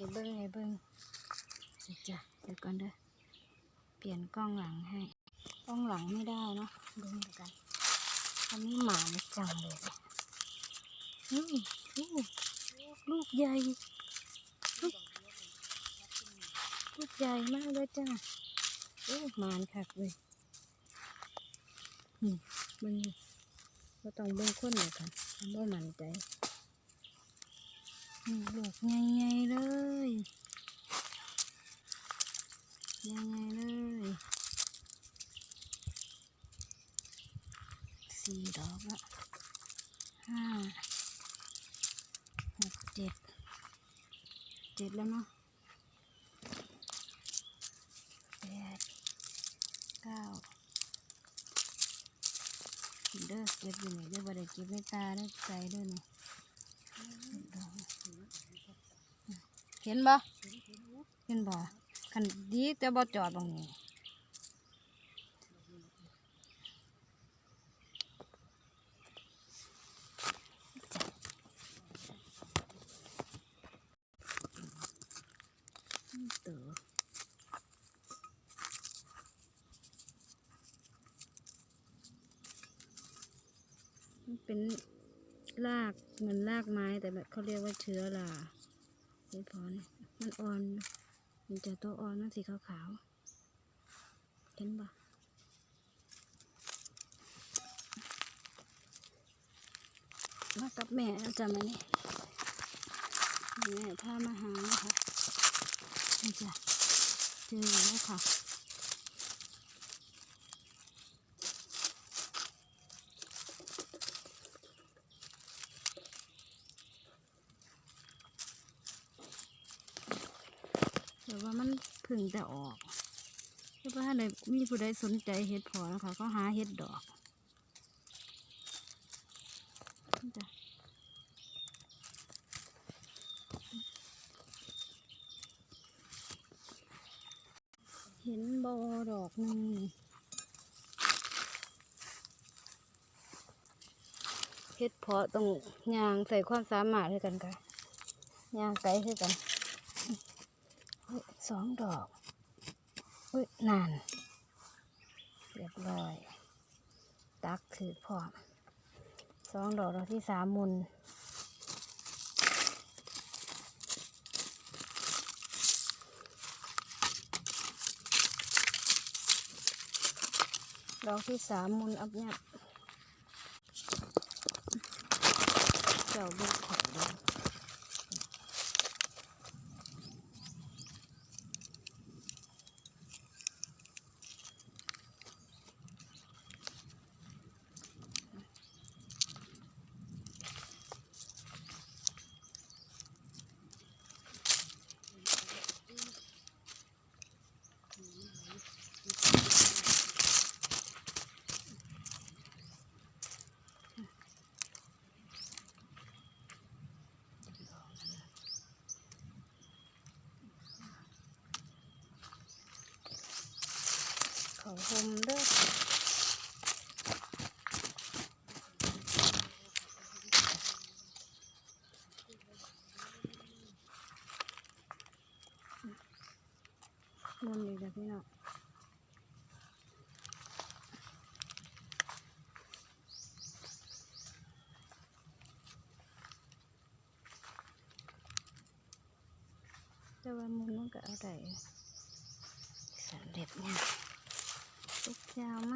ให้เบิ้งให้เบิ้งจ้ะเดี๋ยวก่อนเด้อเปลี่ยนกล้องหลังให้ กล้องหลังไม่ได้เนาะเบิ้งเดี๋ยวกันอันนี้หมาไม่จังเลยนี่ลูกลูกใหญ่ลูกลูกใหญ่มากเลยจ้ะโอ้หมานคักเลยนี่เบิ้งนี่ก็ต้องเบิ้งคนเลยค่ะทำว่ามั่นใจลูกใหญ่ๆเลยใหญ่ๆเลย สี่ดอกละห้าหกเจ็ดเจ็ดแล้วเนาะแปดเก้าเด้อเก็บอยู่นี่เด้อบ่ได้เก็บในตาได้ใจด้อนี่ดอกเห็นบ่เห็นบ่คันดีแต่บ่จอดตรงนี้ ตัวมันเป็นรากเหมือนรากไม้แต่แบบเขาเรียกว่าเชื้อรานี่พอนี่มันอ่อน มันจะตัวอ่อนมันสีขาวๆเห็นปะมากับแม่แล้วจ้ะมานี่แม่พามาหานะคะ นี่จ้ะเจอแล้วค่ะแต่ว่ามันเพึ่งจะออกถ้าว่าในมีผู้ใดสนใจเห็ดพอนะคะ ก็หาเห็ดดอกนี่จ้ะ ห็นบอดอกนึ่งเห็ดเพาะต้องยางใส่ความสามารถให้กันค่ะยางไกลให้กันสองดอกอุ้ยนาน เรียบร้อย ตักถือพร้อมสองดอกดอกที่สามมุน ดอกที่สามมุนอับยับเจ้าบุกขอดอก เขาหมเด้อมุนอีกแล้วพี่น้องแต่ว่ามุนมันก็เอาได้สำเร็จเนี่ย ตุ